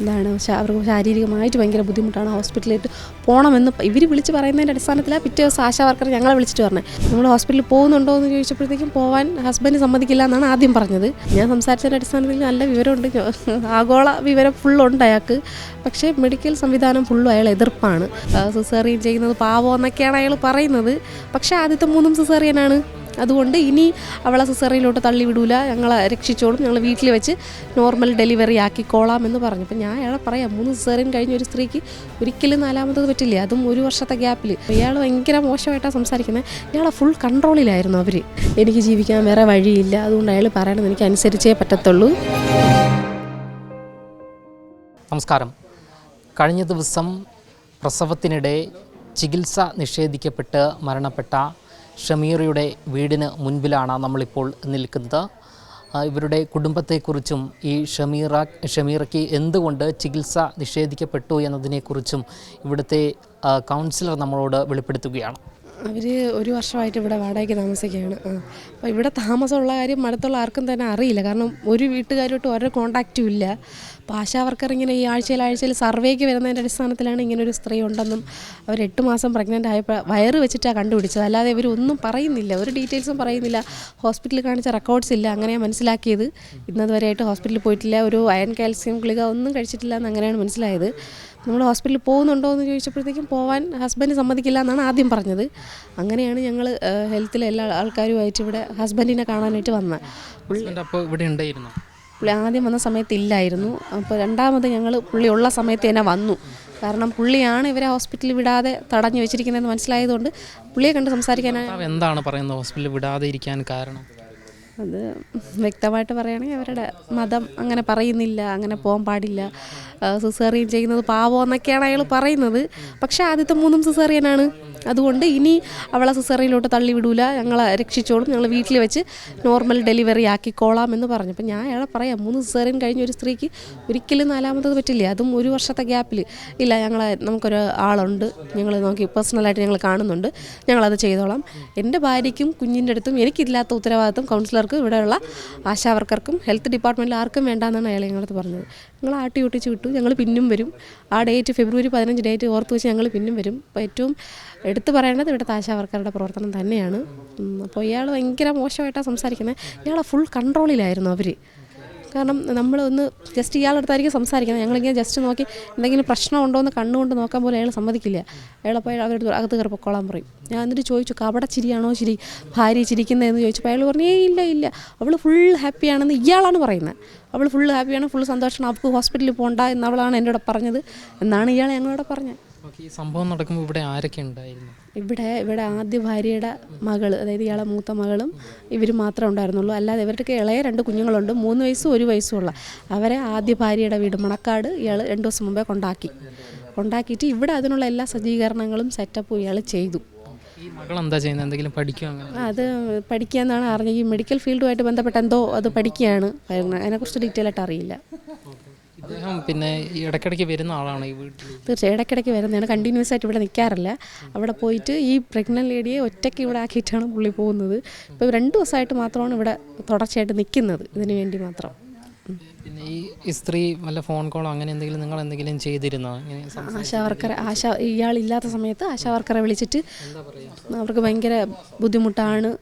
എന്താണ് അവർക്ക് ശാരീരികമായിട്ട് ഭയങ്കര ബുദ്ധിമുട്ടാണ്. ഹോസ്പിറ്റലിലേക്ക് പോകണമെന്ന് ഇവർ വിളിച്ച് പറയുന്നതിന്റെ അടിസ്ഥാനത്തിലാണ് പിറ്റേ ദിവസം ആശാ വർക്കർ ഞങ്ങളെ വിളിച്ചിട്ട് പറഞ്ഞത് നമ്മൾ ഹോസ്പിറ്റലിൽ പോകുന്നുണ്ടോ എന്ന് ചോദിച്ചപ്പോഴത്തേക്കും പോകാൻ ഹസ്ബൻഡ് സമ്മതിക്കില്ല എന്നാണ് ആദ്യം പറഞ്ഞത്. ഞാൻ സംസാരിച്ചതിന്റെ അടിസ്ഥാനത്തിൽ നല്ല വിവരമുണ്ട്. ആഗോള വിവരം ഫുള്ളുണ്ട് അയാൾക്ക്. പക്ഷേ മെഡിക്കൽ സംവിധാനം ഫുള്ളും അയാൾ എതിർപ്പാണ്. സിസേറിയൻ ചെയ്യുന്നത് പാവോ എന്നൊക്കെയാണ് അയാൾ പറയുന്നത്. പക്ഷേ ആദ്യത്തെ മൂന്നും സിസേറിയനാണ് അതുകൊണ്ട് ഇനി അവളെ സിസറിയിലോട്ട് തള്ളി വിടൂല. ഞങ്ങളെ രക്ഷിച്ചോളും. ഞങ്ങൾ വീട്ടിൽ വെച്ച് നോർമൽ ഡെലിവറി ആക്കിക്കോളാം എന്ന് പറഞ്ഞു. അപ്പം ഞാൻ അയാളെ പറയാം മൂന്ന് സിസറിൻ കഴിഞ്ഞ ഒരു സ്ത്രീക്ക് ഒരിക്കലും നാലാമത്തത് പറ്റില്ല. അതും ഒരു വർഷത്തെ ഗ്യാപ്പിൽ ഇയാൾ ഭയങ്കര മോശമായിട്ടാണ് സംസാരിക്കുന്നത് ഇയാളെ ഫുൾ കൺട്രോളിലായിരുന്നു അവർ എനിക്ക് ജീവിക്കാൻ വേറെ വഴിയില്ല. അതുകൊണ്ട് അയാൾ പറയണത് എനിക്ക് അനുസരിച്ചേ പറ്റത്തുള്ളൂ. നമസ്കാരം. കഴിഞ്ഞ ദിവസം പ്രസവത്തിനിടെ ചികിത്സ നിഷേധിക്കപ്പെട്ട് മരണപ്പെട്ട ഷമീറയുടെ വീടിന് മുൻപിലാണ് നമ്മളിപ്പോൾ നിൽക്കുന്നത്. ഇവരുടെ കുടുംബത്തെക്കുറിച്ചും ഈ ഷമീറ ഷമീറയ്ക്ക് എന്തുകൊണ്ട് ചികിത്സ നിഷേധിക്കപ്പെട്ടു എന്നതിനെക്കുറിച്ചും ഇവിടുത്തെ കൗൺസിലർ നമ്മളോട് വെളിപ്പെടുത്തുകയാണ്. അവർ ഒരു വർഷമായിട്ട് ഇവിടെ വാടകയ്ക്ക് താമസിക്കുകയാണ്. അപ്പോൾ ഇവിടെ താമസമുള്ള കാര്യം അടുത്തുള്ള ആർക്കും തന്നെ അറിയില്ല. കാരണം ഒരു വീട്ടുകാരുമായിട്ട് ഓരോ കോണ്ടാക്റ്റും ഇല്ല. അപ്പോൾ ആശാ വർക്കർ ഇങ്ങനെ ഈ ആഴ്ചയിൽ ആഴ്ചയിൽ സർവേക്ക് വരുന്നതിന്റെ അടിസ്ഥാനത്തിലാണ് ഒരു സ്ത്രീ ഉണ്ടെന്നും അവർ എട്ട് മാസം പ്രഗ്നന്റ് ആയപ്പോൾ വയറ് വെച്ചിട്ടാണ് കണ്ടുപിടിച്ചത്. അല്ലാതെ ഇവരൊന്നും പറയുന്നില്ല. ഒരു ഡീറ്റെയിൽസും പറയുന്നില്ല. ഹോസ്പിറ്റലിൽ കാണിച്ച റെക്കോർഡ്സ് ഇല്ല. അങ്ങനെയാണ് മനസ്സിലാക്കിയത്. ഇന്നതുവരെയായിട്ട് ഹോസ്പിറ്റലിൽ പോയിട്ടില്ല. ഒരു അയൺ കാൽസ്യം ഗുളിക ഒന്നും കഴിച്ചിട്ടില്ല എന്ന് അങ്ങനെയാണ് മനസ്സിലായത്. നമ്മൾ ഹോസ്പിറ്റലിൽ പോകുന്നുണ്ടോ എന്ന് ചോദിച്ചപ്പോഴത്തേക്കും പോവാൻ ഹസ്ബൻഡ് സമ്മതിക്കില്ല എന്നാണ് ആദ്യം പറഞ്ഞത്. അങ്ങനെയാണ് ഞങ്ങൾ ഹെൽത്തിലെ എല്ലാ ആൾക്കാരുമായിട്ട് ഇവിടെ ഹസ്ബൻഡിനെ കാണാനായിട്ട് വന്നത്. അപ്പോൾ ഇവിടെ ഉണ്ടായിരുന്നു? പുള്ളി ആദ്യം വന്ന സമയത്ത് ഇല്ലായിരുന്നു. അപ്പോൾ രണ്ടാമത് ഞങ്ങൾ പുള്ളി ഉള്ള സമയത്ത് തന്നെ വന്നു. കാരണം പുള്ളിയാണ് ഇവരെ ഹോസ്പിറ്റലിൽ വിടാതെ തടഞ്ഞു വെച്ചിരിക്കുന്നതെന്ന് മനസ്സിലായതുകൊണ്ട് പുള്ളിയെ കണ്ട് സംസാരിക്കാനാണ് എന്താണ് പറയുന്നത് ഹോസ്പിറ്റലിൽ വിടാതെ ഇരിക്കാൻ കാരണം? അത് വ്യക്തമായിട്ട് പറയുകയാണെങ്കിൽ അവരുടെ മതം അങ്ങനെ പറയുന്നില്ല അങ്ങനെ പോകാൻ പാടില്ല. സിസേറിയൻ ചെയ്യുന്നത് പാവോ എന്നൊക്കെയാണ് അയാൾ പറയുന്നത്. പക്ഷെ ആദ്യത്തെ മൂന്നും സിസേറിയനാണ്. അതുകൊണ്ട് ഇനി അവളെ സിസേറിയനിലോട്ട് തള്ളി വിടൂല ഞങ്ങളെ രക്ഷിച്ചോളും. ഞങ്ങൾ വീട്ടിൽ വെച്ച് നോർമൽ ഡെലിവറി ആക്കിക്കോളാം എന്ന് പറഞ്ഞു. അപ്പം ഞാൻ അയാളെ പറയാം മൂന്ന് സിസേറിയൻ കഴിഞ്ഞ ഒരു സ്ത്രീക്ക് ഒരിക്കലും നാലാമത്തത് പറ്റില്ല. അതും ഒരു വർഷത്തെ ഗ്യാപ്പിൽ ഇല്ല ഞങ്ങളെ നമുക്കൊരു ആളുണ്ട്. ഞങ്ങൾ നോക്കി പേഴ്സണലായിട്ട് ഞങ്ങൾ കാണുന്നുണ്ട്. ഞങ്ങളത് ചെയ്തോളാം. എന്റെ ഭാര്യയ്ക്കും കുഞ്ഞിന്റെ അടുത്തും എനിക്കില്ലാത്ത ഉത്തരവാദിത്വം കൗൺസിലർക്കും ഇവിടെയുള്ള ആശാവർക്കർക്കും ഹെൽത്ത് ഡിപ്പാർട്ട്മെന്റിൽ ആർക്കും വേണ്ടാന്നാണ് അയാൾ ഞങ്ങളത് പറഞ്ഞത്. ഞങ്ങൾ ആട്ടി ഒട്ടിച്ച് വിട്ടു. ഞങ്ങൾ പിന്നും വരും. ആ ഡേറ്റ് ഫെബ്രുവരി പതിനഞ്ച് ഡേറ്റ് ഓർത്ത് വെച്ച് ഞങ്ങൾ പിന്നും വരും. അപ്പോൾ ഏറ്റവും എടുത്തു പറയേണ്ടത് ഇവിടുത്തെ ആശാവർക്കറുടെ പ്രവർത്തനം തന്നെയാണ്. അപ്പോൾ ഇയാൾ ഭയങ്കര മോശമായിട്ടാണ് സംസാരിക്കുന്നത്. ഇയാളെ ഫുൾ കൺട്രോളിലായിരുന്നു അവർ കാരണം നമ്മളൊന്ന് ജസ്റ്റ് ഇയാളുടെ അടുത്തായിരിക്കും സംസാരിക്കുന്നത്. ഞങ്ങളിങ്ങനെ ജസ്റ്റ് നോക്കി എന്തെങ്കിലും പ്രശ്നമുണ്ടോ എന്ന് കണ്ണുകൊണ്ട് നോക്കാൻ പോലും അയാൾ സമ്മതിക്കില്ല. അയാളപ്പോൾ അവരുടെ അകത്ത് കയറി പൊക്കോളാൻ പറയും. ഞാൻ എന്നിട്ട് ചോദിച്ചു കപട ചിരിയാണോ ചിരി? ഭാര്യ ചിരിക്കുന്നതെന്ന് ചോദിച്ചപ്പോൾ അയാൾ പറഞ്ഞു ഇല്ല ഇല്ല. അവൾ ഫുൾ ഹാപ്പിയാണെന്ന് ഇയാളാണ് പറയുന്നത് അവൾ ഫുൾ ഹാപ്പിയാണ് ഫുൾ സന്തോഷമാണ് അവൾക്ക് ഹോസ്പിറ്റലിൽ പോകണ്ട എന്നവളാണ് എന്നോട് പറഞ്ഞത് എന്നാണ് ഇയാൾ ഞങ്ങളോട് പറഞ്ഞത്. ഓക്കെ ഈ സംഭവം നടക്കുമ്പോൾ ഇവിടെ ആരൊക്കെ ഉണ്ടായിരുന്നു? ഇവിടെ ഇവിടെ ആദ്യ ഭാര്യയുടെ മകൾ അതായത് ഇയാളെ മൂത്ത മകളും ഇവർ മാത്രമേ ഉണ്ടായിരുന്നുള്ളൂ. അല്ലാതെ ഇവർക്ക് ഇളയ രണ്ട് കുഞ്ഞുങ്ങളുണ്ട്. മൂന്ന് വയസ്സും ഒരു വയസ്സും ഉള്ള അവരെ ആദ്യ ഭാര്യയുടെ വീട് മണക്കാട് ഇയാൾ രണ്ട് ദിവസം മുമ്പേ കൊണ്ടാക്കി. കൊണ്ടാക്കിയിട്ട് ഇവിടെ അതിനുള്ള എല്ലാ സജ്ജീകരണങ്ങളും സെറ്റപ്പും ഇയാൾ ചെയ്തു. മകൾ എന്താ ചെയ്യുന്നത് എന്തെങ്കിലും അത് പഠിക്കുക എന്നാണ് അറിഞ്ഞത്. ഈ മെഡിക്കൽ ഫീൽഡുമായിട്ട് ബന്ധപ്പെട്ട എന്തോ അത് പഠിക്കുകയാണ്. അതിനെക്കുറിച്ച് ഡീറ്റെയിൽ ആയിട്ട് അറിയില്ല. ഇദ്ദേഹം പിന്നെ ഇടയ്ക്കിടയ്ക്ക് വരുന്ന ആളാണ് ഈ വീട്ടിൽ. തീർച്ചയായും ഇടയ്ക്കിടയ്ക്ക് വരുന്നതാണ്. കണ്ടിന്യൂസ് ആയിട്ട് ഇവിടെ നിൽക്കാറില്ല. അവിടെ പോയിട്ട് ഈ പ്രഗ്നന്റ് ലേഡിയെ ഒറ്റയ്ക്ക് ഇവിടെ ആക്കിയിട്ടാണ് പുള്ളി പോകുന്നത്. ഇപ്പോൾ രണ്ട് ദിവസമായിട്ട് മാത്രമാണ് ഇവിടെ തുടർച്ചയായിട്ട് നിൽക്കുന്നത്. ഇതിനു വേണ്ടി മാത്രം. പിന്നെ ഈ സ്ത്രീ വല്ല ഫോൺ കോളോ അങ്ങനെ എന്തെങ്കിലും നിങ്ങൾ എന്തെങ്കിലും ചെയ്തിരുന്നോ? ആശാ വർക്കറെ ആശ ഇയാളില്ലാത്ത സമയത്ത് ആശാ വർക്കറെ വിളിച്ചിട്ട് അവർക്ക് ഭയങ്കര ബുദ്ധിമുട്ടാണ്.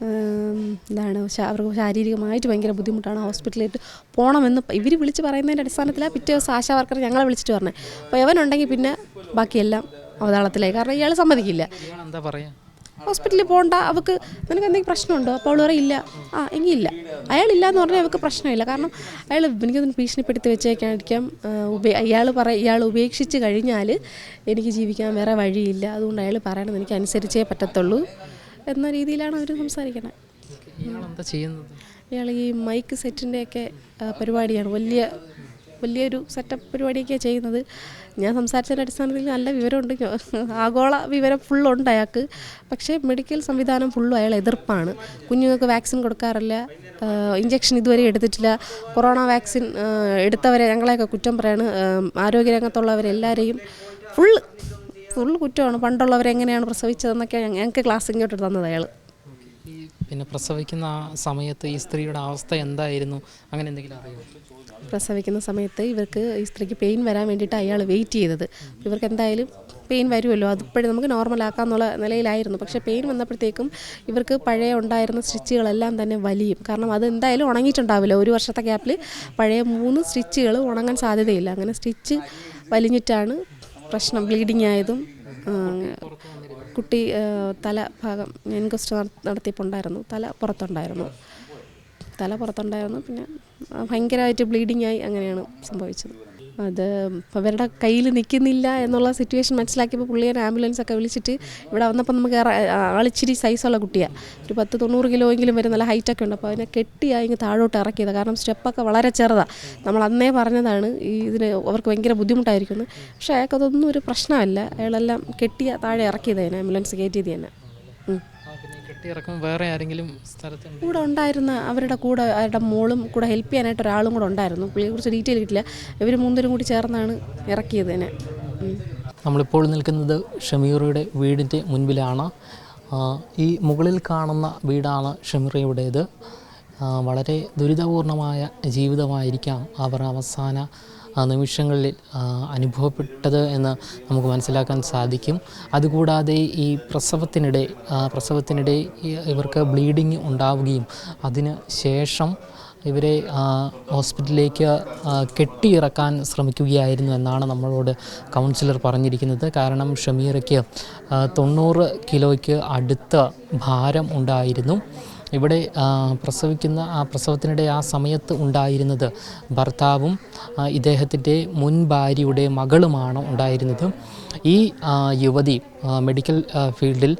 എന്താണ് അവർക്ക് ശാരീരികമായിട്ട് ഭയങ്കര ബുദ്ധിമുട്ടാണ്. ഹോസ്പിറ്റലിലേക്ക് പോകണമെന്ന് ഇവർ വിളിച്ച് പറയുന്നതിന്റെ അടിസ്ഥാനത്തിലാണ് പിറ്റേ ദിവസം ആശാ വർക്കർ ഞങ്ങളെ വിളിച്ചിട്ട് പറഞ്ഞത് അപ്പോൾ എവനുണ്ടെങ്കിൽ പിന്നെ ബാക്കിയെല്ലാം അവതാളത്തിലായി. കാരണം ഇയാൾ സമ്മതിക്കില്ല. എന്താ പറയാ? ഹോസ്പിറ്റലിൽ പോകണ്ട അവൾക്ക് നിനക്ക് എന്തെങ്കിലും പ്രശ്നമുണ്ടോ? അപ്പോൾ അവൾ പറയും ഇല്ല. ആ എങ്കിൽ ഇല്ല. അയാളില്ല എന്ന് പറഞ്ഞാൽ അവൾക്ക് പ്രശ്നമില്ല. കാരണം അയാൾ എനിക്കൊന്ന് ഭീഷണിപ്പെടുത്തി വെച്ചേക്കാണിരിക്കാം ഉപേ അയാൾ പറ ഇയാൾ ഉപേക്ഷിച്ച് കഴിഞ്ഞാൽ എനിക്ക് ജീവിക്കാൻ വേറെ വഴിയില്ല. അതുകൊണ്ട് അയാൾ പറയണത് എനിക്ക് അനുസരിച്ചേ പറ്റത്തുള്ളൂ. എന്ന രീതിയിലാണ് അവർ സംസാരിക്കുന്നത് എന്താ ചെയ്യുന്നത്? ഇയാൾ ഈ മൈക്ക് സെറ്റിന്റെയൊക്കെ പരിപാടിയാണ്. വലിയ വലിയൊരു സെറ്റപ്പ് പരിപാടിയൊക്കെയാണ് ചെയ്യുന്നത്. ഞാൻ സംസാരിച്ചതിന്റെ അടിസ്ഥാനത്തിൽ നല്ല വിവരമുണ്ട്. ആഗോള വിവരം ഫുള്ളുണ്ട് അയാൾക്ക്. പക്ഷേ മെഡിക്കൽ സംവിധാനം ഫുള്ളും അയാൾ എതിർപ്പാണ്. കുഞ്ഞുങ്ങൾക്ക് വാക്സിൻ കൊടുക്കാറില്ല. ഇഞ്ചക്ഷൻ ഇതുവരെ എടുത്തിട്ടില്ല. കൊറോണ വാക്സിൻ എടുത്തവരെ ഞങ്ങളെയൊക്കെ കുറ്റം പറയാണ്. ആരോഗ്യരംഗത്തുള്ളവരെല്ലാവരെയും ഫുള്ള് ഫുള്ള് കുറ്റമാണ്. പണ്ടുള്ളവരെങ്ങനെയാണ് പ്രസവിച്ചതെന്നൊക്കെ ഞങ്ങൾക്ക് ക്ലാസ് ഇങ്ങോട്ട് തന്നത് അയാൾ പിന്നെ പ്രസവിക്കുന്ന ആ സമയത്ത് ഈ സ്ത്രീയുടെ അവസ്ഥ എന്തായിരുന്നു? അങ്ങനെ എന്തെങ്കിലും അറിയോ? പ്രസവിക്കുന്ന സമയത്ത് ഇവർക്ക് ഈ സ്ത്രീക്ക് പെയിൻ വരാൻ വേണ്ടിയിട്ട് അയാൾ വെയിറ്റ് ചെയ്തത്. ഇവർക്ക് എന്തായാലും പെയിൻ വരുമല്ലോ. അതിപ്പോഴും നമുക്ക് നോർമൽ ആക്കാന്നുള്ള നിലയിലായിരുന്നു. പക്ഷേ പെയിൻ വന്നപ്പോഴത്തേക്കും ഇവർക്ക് പഴയ ഉണ്ടായിരുന്ന സ്റ്റിച്ചുകളെല്ലാം തന്നെ വലിയും. കാരണം അത് എന്തായാലും ഉണങ്ങിയിട്ടുണ്ടാവില്ല. ഒരു വർഷത്തെ ഗ്യാപ്പിൽ പഴയ മൂന്ന് സ്റ്റിച്ചുകൾ ഉണങ്ങാൻ സാധ്യതയില്ല. അങ്ങനെ സ്റ്റിച്ച് വലിഞ്ഞിട്ടാണ് പ്രശ്നം ബ്ലീഡിങ് ആയതും കുട്ടി തല ഭാഗം എൻക്വസ്റ്റ് നടത്തിയപ്പോണ്ടായിരുന്നു തല പുറത്തുണ്ടായിരുന്നു. തല പുറത്തുണ്ടായിരുന്നു. പിന്നെ ഭയങ്കരമായിട്ട് ബ്ലീഡിങ് ആയി അങ്ങനെയാണ് സംഭവിച്ചത്. അത് അവരുടെ കയ്യിൽ നിൽക്കുന്നില്ല എന്നുള്ള സിറ്റുവേഷൻ മനസ്സിലാക്കിയപ്പോൾ പുള്ളിയെ ആംബുലൻസ് ഒക്കെ വിളിച്ചിട്ട് ഇവിടെ വന്നപ്പോൾ നമുക്ക് ആളിച്ചിരി സൈസുള്ള കുട്ടിയാണ് ഒരു പത്ത് തൊണ്ണൂറ് കിലോയെങ്കിലും വരും നല്ല ഹൈറ്റൊക്കെ ഉണ്ട്. അപ്പോൾ അതിനെ കെട്ടിയായി ഇങ്ങ് താഴോട്ട് ഇറക്കിയത്. കാരണം സ്റ്റെപ്പൊക്കെ വളരെ ചെറുതാണ് നമ്മൾ അന്നേ പറഞ്ഞതാണ് ഈ ഇതിന് അവർക്ക് ഭയങ്കര ബുദ്ധിമുട്ടായിരിക്കും പക്ഷേ അയാൾക്കതൊന്നും ഒരു പ്രശ്നമല്ല. അയാളെല്ലാം കെട്ടിയ താഴെ ഇറക്കിയത് തന്നെ ആംബുലൻസ് കയറ്റിയത് തന്നെ. കെട്ടിയിറക്കും വേറെ ആരെങ്കിലും സ്ഥലത്തുണ്ട്? കൂടെ ഉണ്ടായിരുന്ന അവരുടെ കൂടെ അവരുടെ മോളും കൂടെ ഹെൽപ്പ് ചെയ്യാനായിട്ട് ഒരാളും കൂടെ ഉണ്ടായിരുന്നു. പുള്ളിയെ കുറിച്ച് ഡീറ്റെയിൽ കിട്ടില്ല. ഇവർ മൂന്നരും കൂടി ചേർന്നാണ് ഇറക്കിയത് തന്നെ. നമ്മളിപ്പോൾ നിൽക്കുന്നത് ഷമീറയുടെ വീടിന്റെ മുൻപിലാണ്. ഈ മുകളിൽ കാണുന്ന വീടാണ് ഷമീറയുടേത് വളരെ ദുരിതപൂർണമായ ജീവിതമായിരിക്കാം അവർ അവസാന നിമിഷങ്ങളിൽ അനുഭവപ്പെട്ടത് എന്ന് നമുക്ക് മനസ്സിലാക്കാൻ സാധിക്കും. അതുകൂടാതെ ഈ പ്രസവത്തിനിടെ പ്രസവത്തിനിടെ ഇവർക്ക് ബ്ലീഡിങ് ഉണ്ടാവുകയും അതിന് ശേഷം ഇവരെ ഹോസ്പിറ്റലിലേക്ക് കെട്ടിയിറക്കാൻ ശ്രമിക്കുകയായിരുന്നു എന്നാണ് നമ്മളോട് കൗൺസിലർ പറഞ്ഞിരിക്കുന്നത്. കാരണം ഷമീറയ്ക്ക് തൊണ്ണൂറ് കിലോയ്ക്ക് അടുത്ത ഭാരം ഉണ്ടായിരുന്നു. ഇവിടെ പ്രസവിക്കുന്ന ആ പ്രസവത്തിനിടെ ആ സമയത്ത് ഉണ്ടായിരുന്നത് ഭർത്താവും ഇദ്ദേഹത്തിന്റെ മുൻ ഭാര്യയുടെ മകളുമാണ് ഉണ്ടായിരുന്നത്. ഈ യുവതി മെഡിക്കൽ ഫീൽഡിൽ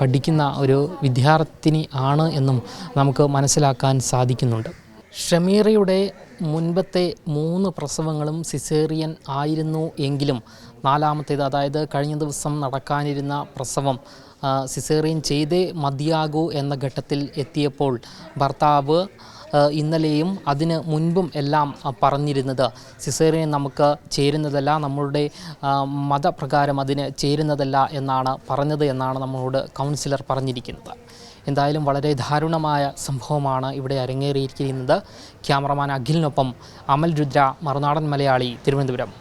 പഠിക്കുന്ന ഒരു വിദ്യാർത്ഥിനി ആണ് എന്നും നമുക്ക് മനസ്സിലാക്കാൻ സാധിക്കുന്നുണ്ട്. ഷമീറയുടെ മുൻപത്തെ മൂന്ന് പ്രസവങ്ങളും സിസേറിയൻ ആയിരുന്നു എങ്കിലും നാലാമത്തേത് അതായത് കഴിഞ്ഞ ദിവസം നടക്കാനിരുന്ന പ്രസവം സിസേറിയൻ ചെയ്തേ മതിയാകൂ എന്ന ഘട്ടത്തിൽ എത്തിയപ്പോൾ ഭർത്താവ് ഇന്നലെയും അതിന് മുൻപും എല്ലാം പറഞ്ഞിരുന്നത്. സിസേറിയൻ നമുക്ക് ചേരുന്നതല്ല നമ്മളുടെ മതപ്രകാരം അതിന് ചേരുന്നതല്ല എന്നാണ് പറഞ്ഞത് എന്നാണ് നമ്മളോട് കൗൺസിലർ പറഞ്ഞിരിക്കുന്നത്. എന്തായാലും വളരെ ദാരുണമായ സംഭവമാണ് ഇവിടെ അരങ്ങേറിയിരിക്കുന്നത്. ക്യാമറമാൻ അഖിലിനൊപ്പം അമൽ രുദ്ര മറുനാടൻ മലയാളി തിരുവനന്തപുരം.